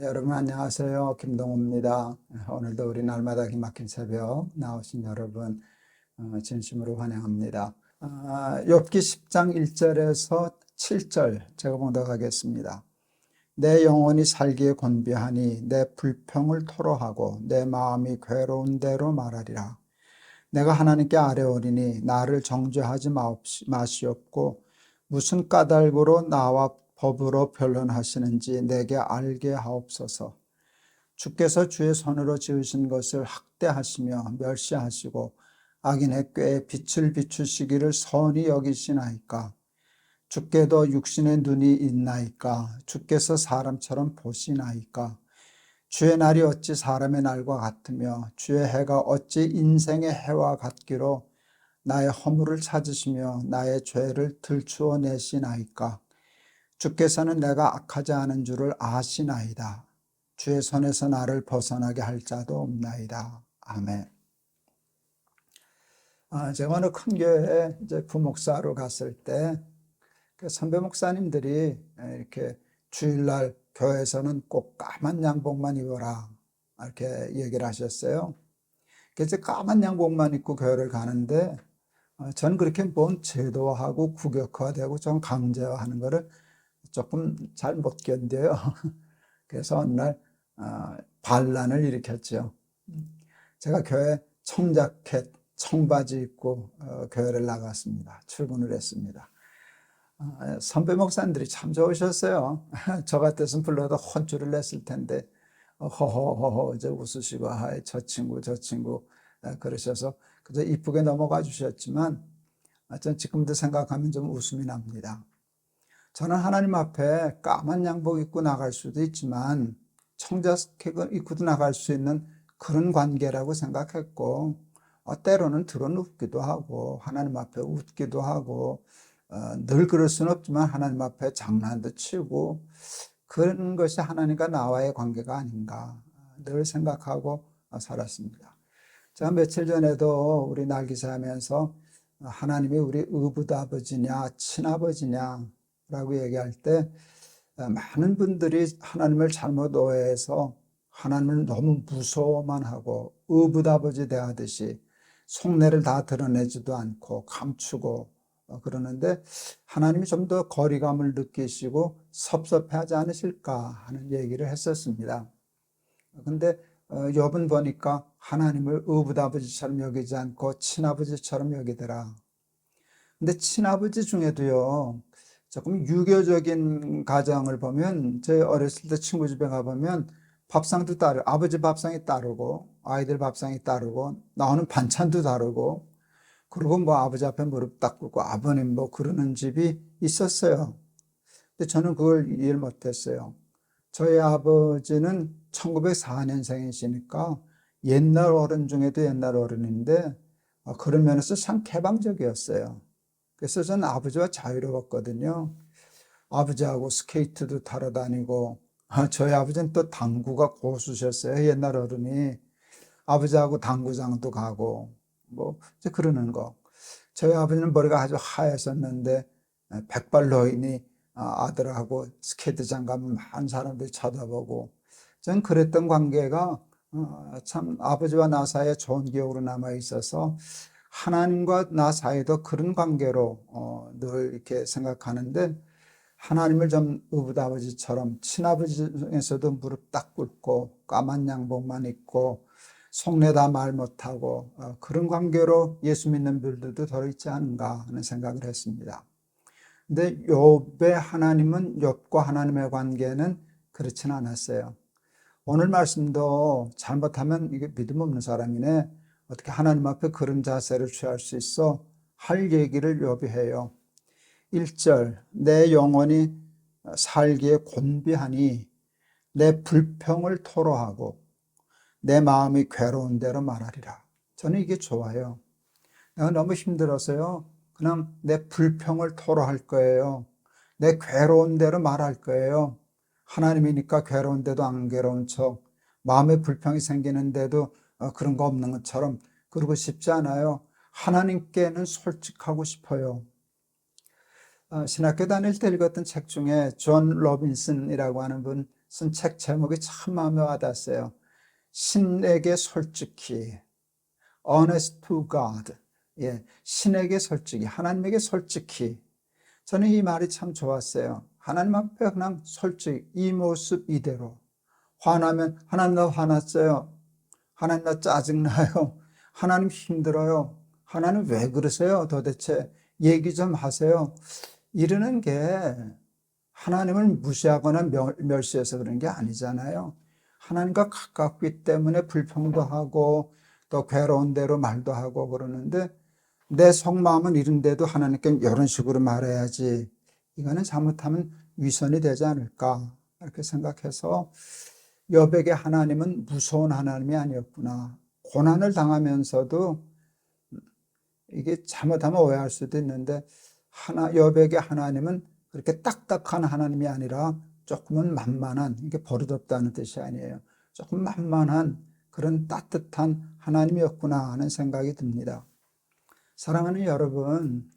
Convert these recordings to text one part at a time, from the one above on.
여러분 안녕하세요. 김동호입니다. 오늘도 우리 날마다 기막힌 새벽 나오신 여러분 어, 진심으로 환영합니다. 아, 욥기 10장 1절에서 7절 제가 봉독하겠습니다. 내 영혼이 살기에 곤비하니 내 불평을 토로하고 내 마음이 괴로운 대로 말하리라. 내가 하나님께 아뢰오리니 나를 정죄하지 마시옵고 무슨 까닭으로 나와 법으로 변론하시는지 내게 알게 하옵소서. 주께서 주의 손으로 지으신 것을 학대하시며 멸시하시고 악인의 꾀에 빛을 비추시기를 선히 여기시나이까. 주께도 육신의 눈이 있나이까. 주께서 사람처럼 보시나이까. 주의 날이 어찌 사람의 날과 같으며 주의 해가 어찌 인생의 해와 같기로 나의 허물을 찾으시며 나의 죄를 들추어 내시나이까. 주께서는 내가 악하지 않은 줄을 아시나이다. 주의 손에서 나를 벗어나게 할 자도 없나이다. 아멘. 아, 제가 어느 큰 교회에 이제 부목사로 갔을 때, 그 선배 목사님들이 이렇게 주일날 교회에서는 꼭 까만 양복만 입어라. 이렇게 얘기를 하셨어요. 그래서 까만 양복만 입고 교회를 가는데, 어, 저는 그렇게 뭔 제도화하고 국역화되고 좀 강제화하는 거를 조금 잘 못 견뎌요. 그래서 어느 날 어, 반란을 일으켰죠. 제가 교회 청자켓, 청바지 입고 어, 교회를 나갔습니다. 출근을 했습니다. 어, 선배 목사님들이 참 좋으셨어요. 저 같았으면 불러도 혼쭐을 냈을 텐데 어, 허허허허 이제 웃으시고 아이, 저 친구 저 친구 어, 그러셔서 그저 이쁘게 넘어가 주셨지만 어, 전 지금도 생각하면 좀 웃음이 납니다. 저는 하나님 앞에 까만 양복 입고 나갈 수도 있지만 청자켓을 입고도 나갈 수 있는 그런 관계라고 생각했고 어, 때로는 드러눕기도 하고 하나님 앞에 웃기도 하고 어, 늘 그럴 수는 없지만 하나님 앞에 장난도 치고 그런 것이 하나님과 나와의 관계가 아닌가 늘 생각하고 어, 살았습니다. 제가 며칠 전에도 우리 날기사 하면서 하나님이 우리 의붓아버지냐 친아버지냐 라고 얘기할 때 어, 많은 분들이 하나님을 잘못 오해해서 하나님을 너무 무서워만 하고 의붓아버지 대하듯이 속내를 다 드러내지도 않고 감추고 어, 그러는데 하나님이 좀 더 거리감을 느끼시고 섭섭해하지 않으실까 하는 얘기를 했었습니다. 근데 어, 욥은 보니까 하나님을 의붓아버지처럼 여기지 않고 친아버지처럼 여기더라. 근데 친아버지 중에도요, 조금 유교적인 가정을 보면 저희 어렸을 때 친구 집에 가보면 밥상도 따르 아버지 밥상이 따르고 아이들 밥상이 따르고 나오는 반찬도 다르고 그리고 뭐 아버지 앞에 무릎 딱 꿇고 아버님 뭐 그러는 집이 있었어요. 근데 저는 그걸 이해를 못했어요. 저희 아버지는 1904년생이시니까 옛날 어른 중에도 옛날 어른인데 어, 그런 면에서 참 개방적이었어요. 그래서 저는 아버지와 자유로웠거든요. 아버지하고 스케이트도 타러 다니고, 아, 저희 아버지는 또 당구가 고수셨어요. 옛날 어른이. 아버지하고 당구장도 가고, 뭐, 이제 그러는 거. 저희 아버지는 머리가 아주 하얗었는데, 백발 노인이 아, 아들하고 스케이트장 가면 많은 사람들이 쳐다보고, 전 그랬던 관계가 어, 참 아버지와 나 사이에 좋은 기억으로 남아 있어서 하나님과 나 사이도 그런 관계로 어, 늘 이렇게 생각하는데 하나님을 좀 의붓 아버지처럼 친아버지 중에서도 무릎 딱 꿇고 까만 양복만 입고 속내 다 말 못하고 어, 그런 관계로 예수 믿는 분들도 더 있지 않은가 하는 생각을 했습니다. 근데 욥의 하나님은 욥과 하나님의 관계는 그렇지는 않았어요. 오늘 말씀도 잘못하면 이게 믿음 없는 사람이네. 어떻게 하나님 앞에 그런 자세를 취할 수 있어? 할 얘기를 요비해요. 1절, 내 영혼이 살기에 곤비하니 내 불평을 토로하고 내 마음이 괴로운 대로 말하리라. 저는 이게 좋아요. 내가 너무 힘들어서요. 그냥 내 불평을 토로할 거예요. 내 괴로운 대로 말할 거예요. 하나님이니까 괴로운데도 안 괴로운 척, 마음에 불평이 생기는데도 어, 그런 거 없는 것처럼 그러고 싶지 않아요. 하나님께는 솔직하고 싶어요. 어, 신학교 다닐 때 읽었던 책 중에 존 로빈슨이라고 하는 분 쓴 책 제목이 참 마음에 와닿았어요. 신에게 솔직히 honest to God. 예, 신에게 솔직히, 하나님에게 솔직히. 저는 이 말이 참 좋았어요. 하나님 앞에 그냥 솔직히 이 모습 이대로. 화나면 하나님 나 화났어요. 하나님 나 짜증나요. 하나님 힘들어요. 하나님 왜 그러세요? 도대체 얘기 좀 하세요. 이러는 게 하나님을 무시하거나 멸, 멸시해서 그런 게 아니잖아요. 하나님과 가깝기 때문에 불평도 하고 또 괴로운 대로 말도 하고 그러는데 내 속마음은 이런데도 하나님께 이런 식으로 말해야지. 이거는 잘못하면 위선이 되지 않을까 이렇게 생각해서 여백의 하나님은 무서운 하나님이 아니었구나. 고난을 당하면서도 이게 잘못하면 오해할 수도 있는데 하나 여백의 하나님은 그렇게 딱딱한 하나님이 아니라 조금은 만만한 이게 버릇없다는 뜻이 아니에요. 조금 만만한 그런 따뜻한 하나님이었구나 하는 생각이 듭니다. 사랑하는 여러분,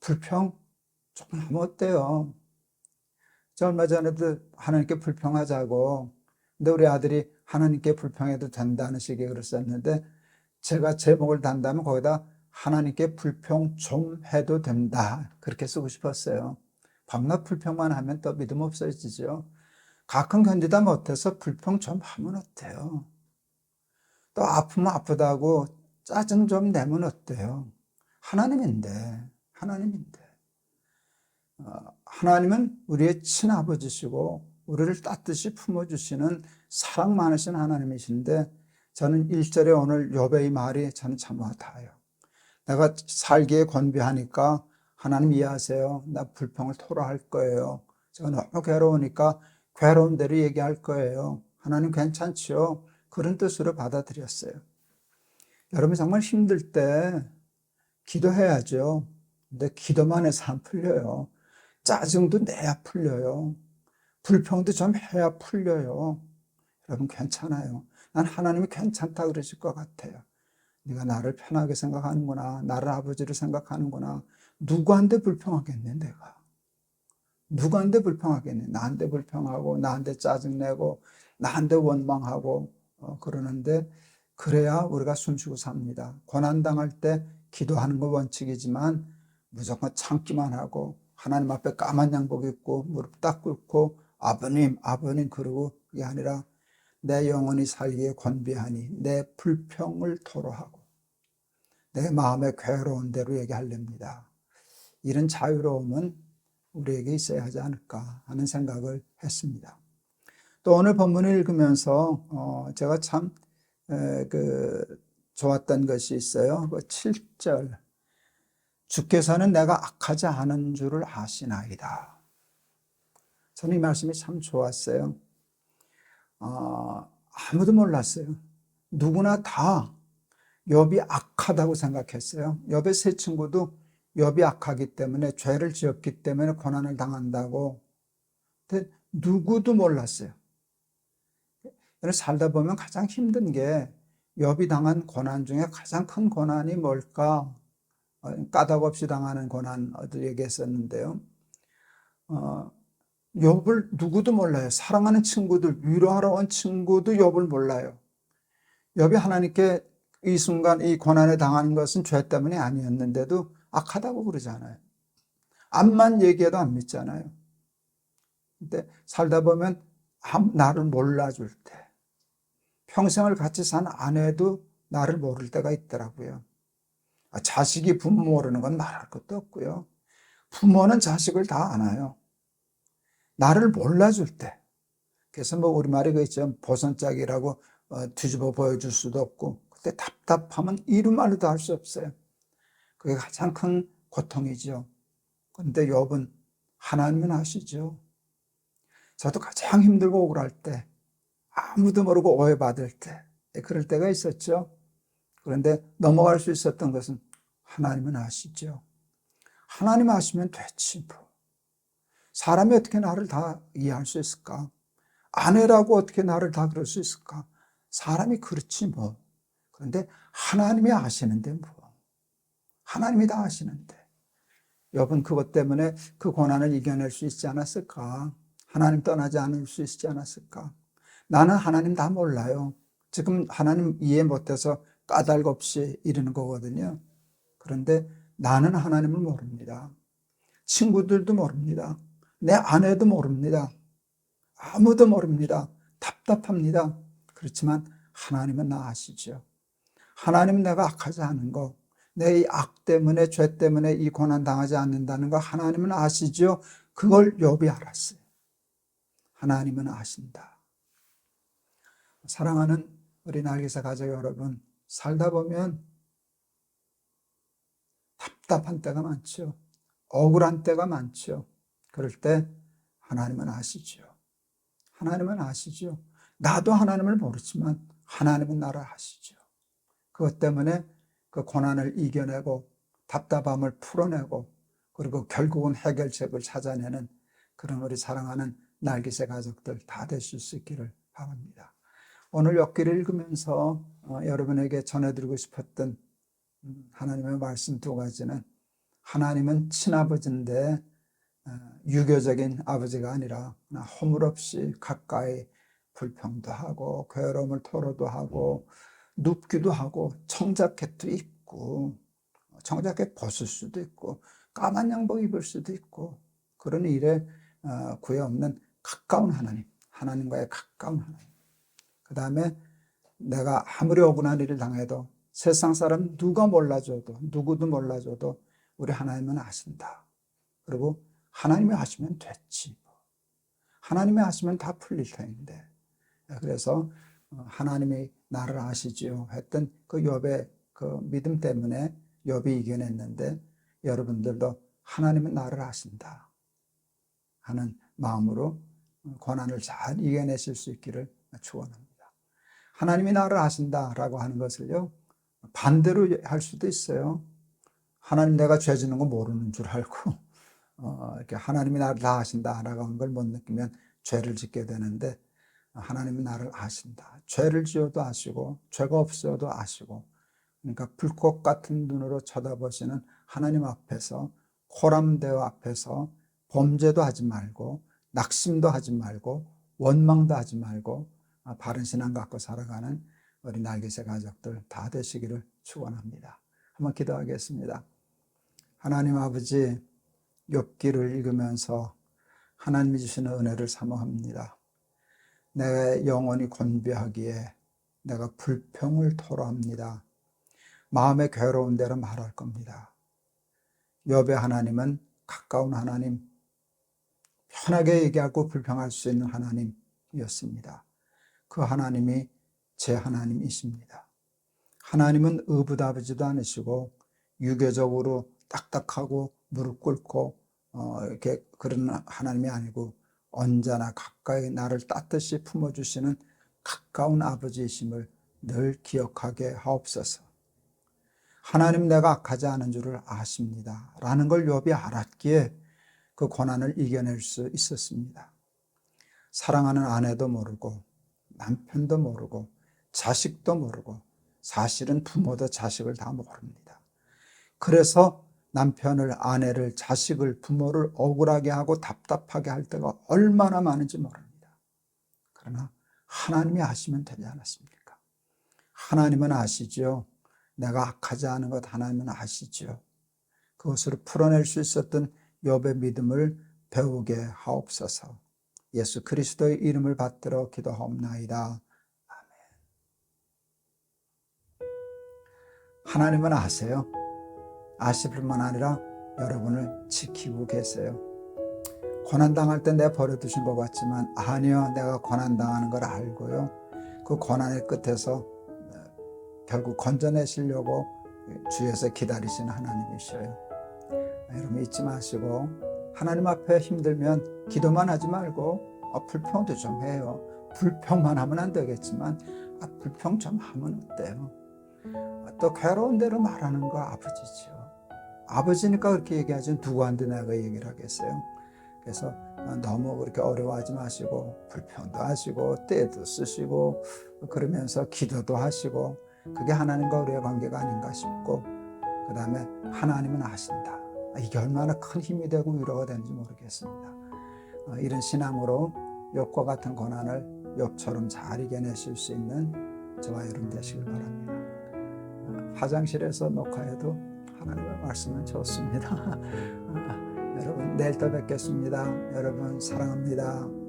불평 조금 하면 어때요? 저 얼마 전에도 하나님께 불평하자고, 근데 우리 아들이 하나님께 불평해도 된다는 식의 글을 썼는데, 제가 제목을 단다면 거기다 하나님께 불평 좀 해도 된다. 그렇게 쓰고 싶었어요. 밤낮 불평만 하면 또 믿음 없어지죠. 가끔 견디다 못해서 불평 좀 하면 어때요? 또 아프면 아프다고 짜증 좀 내면 어때요? 하나님인데, 하나님인데. 어, 하나님은 우리의 친아버지시고, 우리를 따뜻이 품어주시는 사랑 많으신 하나님이신데, 저는 1절에 오늘 요배의 말이 저는 참 와닿아요. 내가 살기에 건비하니까 하나님 이해하세요. 나 불평을 토로할 거예요. 제가 너무 괴로우니까 괴로운 대로 얘기할 거예요. 하나님 괜찮지요? 그런 뜻으로 받아들였어요. 여러분 정말 힘들 때 기도해야죠. 근데 기도만 해서 안 풀려요. 짜증도 내야 풀려요. 불평도 좀 해야 풀려요. 여러분 괜찮아요. 난 하나님이 괜찮다 그러실 것 같아요. 네가 나를 편하게 생각하는구나. 나를 아버지로 생각하는구나. 누구한테 불평하겠네, 내가. 누구한테 불평하겠네. 나한테 불평하고, 나한테 짜증내고, 나한테 원망하고, 어, 그러는데, 그래야 우리가 숨쉬고 삽니다. 고난당할 때 기도하는 거 원칙이지만, 무조건 참기만 하고, 하나님 앞에 까만 양복 입고, 무릎 딱 꿇고, 아버님, 아버님, 그러고, 그게 아니라, 내 영혼이 살기에 권비하니 내 불평을 토로하고 내 마음의 괴로운 대로 얘기하렵니다. 이런 자유로움은 우리에게 있어야 하지 않을까 하는 생각을 했습니다. 또 오늘 본문을 읽으면서 어 제가 참 그 좋았던 것이 있어요. 그 7절 주께서는 내가 악하지 않은 줄을 아시나이다. 저는 이 말씀이 참 좋았어요. 어, 아무도 몰랐어요. 누구나 다 욥이 악하다고 생각했어요. 욥의 세 친구도 욥이 악하기 때문에 죄를 지었기 때문에 고난을 당한다고. 근데 누구도 몰랐어요. 살다 보면 가장 힘든 게 욥이 당한 고난 중에 가장 큰 고난이 뭘까? 어, 까닭 없이 당하는 고난 얘기했었는데요. 어, 욥을 누구도 몰라요. 사랑하는 친구들, 위로하러 온 친구도 욥을 몰라요. 욥이 하나님께 이 순간 이 고난에 당하는 것은 죄 때문이 아니었는데도 악하다고 그러잖아요. 암만 얘기해도 안 믿잖아요. 근데 살다 보면 나를 몰라줄 때, 평생을 같이 산 아내도 나를 모를 때가 있더라고요. 아, 자식이 부모 모르는 건 말할 것도 없고요. 부모는 자식을 다 알아요. 나를 몰라줄 때. 그래서 뭐 우리말이 그 있죠. 보선짝이라고 어, 뒤집어 보여줄 수도 없고 그때 답답하면 이루말로도 할 수 없어요. 그게 가장 큰 고통이죠. 그런데 욥은 하나님은 아시죠. 저도 가장 힘들고 억울할 때 아무도 모르고 오해받을 때 그럴 때가 있었죠. 그런데 넘어갈 수 있었던 것은 하나님은 아시죠. 하나님 아시면 됐지 뭐. 사람이 어떻게 나를 다 이해할 수 있을까? 아내라고 어떻게 나를 다 그럴 수 있을까? 사람이 그렇지 뭐. 그런데 하나님이 아시는데 뭐. 하나님이 다 아시는데. 여러분 그것 때문에 그 고난을 이겨낼 수 있지 않았을까? 하나님 떠나지 않을 수 있지 않았을까? 나는 하나님 다 몰라요. 지금 하나님 이해 못해서 까닭 없이 이러는 거거든요. 그런데 나는 하나님을 모릅니다. 친구들도 모릅니다. 내 아내도 모릅니다. 아무도 모릅니다. 답답합니다. 그렇지만 하나님은 나 아시죠. 하나님은 내가 악하지 않은 거, 내 이 악 때문에 죄 때문에 이 고난 당하지 않는다는 거 하나님은 아시죠. 그걸 욥이 알았어요. 하나님은 아신다. 사랑하는 우리 날개사 가족 여러분, 살다 보면 답답한 때가 많죠. 억울한 때가 많죠. 그럴 때 하나님은 아시죠. 하나님은 아시죠. 나도 하나님을 모르지만 하나님은 나를 아시죠. 그것 때문에 그 고난을 이겨내고 답답함을 풀어내고 그리고 결국은 해결책을 찾아내는 그런 우리 사랑하는 날개새 가족들 다 되실 수 있기를 바랍니다. 오늘 엽기를 읽으면서 어, 여러분에게 전해드리고 싶었던 음, 하나님의 말씀 두 가지는 하나님은 친아버지인데 어, 유교적인 아버지가 아니라 허물없이 가까이 불평도 하고 괴로움을 토로도 하고 눕기도 하고 청자켓도 입고 청자켓 벗을 수도 있고 까만 양복 입을 수도 있고 그런 일에 어, 구애 없는 가까운 하나님 하나님과의 가까운 하나님 그 다음에 내가 아무리 억울한 일을 당해도 세상 사람 누가 몰라줘도 누구도 몰라줘도 우리 하나님은 아신다. 그리고 하나님이 하시면 됐지. 하나님이 하시면 다 풀릴 터인데. 그래서 어, 하나님이 나를 아시지요 했던 그 욥의 그 믿음 때문에 욥이 이겨냈는데 여러분들도 하나님은 나를 아신다 하는 마음으로 고난을 잘 이겨내실 수 있기를 축원합니다. 하나님이 나를 아신다라고 하는 것을요 반대로 할 수도 있어요. 하나님 내가 죄 짓는 거 모르는 줄 알고 어, 이렇게 하나님이 나를 다 아신다라고 하는 걸 못 느끼면 죄를 짓게 되는데 하나님이 나를 아신다. 죄를 지어도 아시고 죄가 없어도 아시고 그러니까 불꽃 같은 눈으로 쳐다보시는 하나님 앞에서 호람대어 앞에서 범죄도 하지 말고 낙심도 하지 말고 원망도 하지 말고 바른 신앙 갖고 살아가는 우리 날개새 가족들 다 되시기를 축원합니다. 한번 기도하겠습니다. 하나님 아버지 욥기를 읽으면서 하나님이 주시는 은혜를 사모합니다. 내 영혼이 곤비하기에 내가 불평을 토로합니다. 마음의 괴로운 대로 말할 겁니다. 욥의 하나님은 가까운 하나님, 편하게 얘기하고 불평할 수 있는 하나님이었습니다. 그 하나님이 제 하나님이십니다. 하나님은 의붓아버지도 않으시고 유교적으로 딱딱하고 무릎 꿇고 어, 이렇게 그런 하나님이 아니고 언제나 가까이 나를 따뜻이 품어주시는 가까운 아버지이심을 늘 기억하게 하옵소서. 하나님 내가 악하지 않은 줄을 아십니다. 라는 걸 욥이 알았기에 그 고난을 이겨낼 수 있었습니다. 사랑하는 아내도 모르고 남편도 모르고 자식도 모르고 사실은 부모도 자식을 다 모릅니다. 그래서 남편을, 아내를, 자식을, 부모를 억울하게 하고 답답하게 할 때가 얼마나 많은지 모릅니다. 그러나 하나님이 아시면 되지 않았습니까? 하나님은 아시죠. 내가 악하지 않은 것 하나님은 아시죠. 그것으로 풀어낼 수 있었던 욥의 믿음을 배우게 하옵소서. 예수 그리스도의 이름을 받들어 기도하옵나이다. 아멘. 하나님은 아세요. 아실 뿐만 아니라 여러분을 지키고 계세요. 고난당할 때 내 버려두신 것 같지만 아니요 내가 고난당하는 걸 알고요. 그 고난의 끝에서 어, 결국 건져내시려고 주에서 기다리시는 하나님이셔요. 여러분 잊지 마시고 하나님 앞에 힘들면 기도만 하지 말고 아, 불평도 좀 해요. 불평만 하면 안 되겠지만 아, 불평 좀 하면 어때요? 아, 또 괴로운 대로 말하는 거 아버지죠. 아버지니까 그렇게 얘기하지 누구한테 내가 얘기를 하겠어요. 그래서 너무 그렇게 어려워하지 마시고 불평도 하시고 때도 쓰시고 그러면서 기도도 하시고 그게 하나님과 우리의 관계가 아닌가 싶고 그 다음에 하나님은 아신다. 이게 얼마나 큰 힘이 되고 위로가 되는지 모르겠습니다. 어, 이런 신앙으로 욕과 같은 고난을 욕처럼 잘 이겨내실 수 있는 저와 여러분 되시길 바랍니다. 어, 화장실에서 녹화해도 하나님의 말씀은 좋습니다. 어, 여러분 내일 또 뵙겠습니다. 여러분 사랑합니다.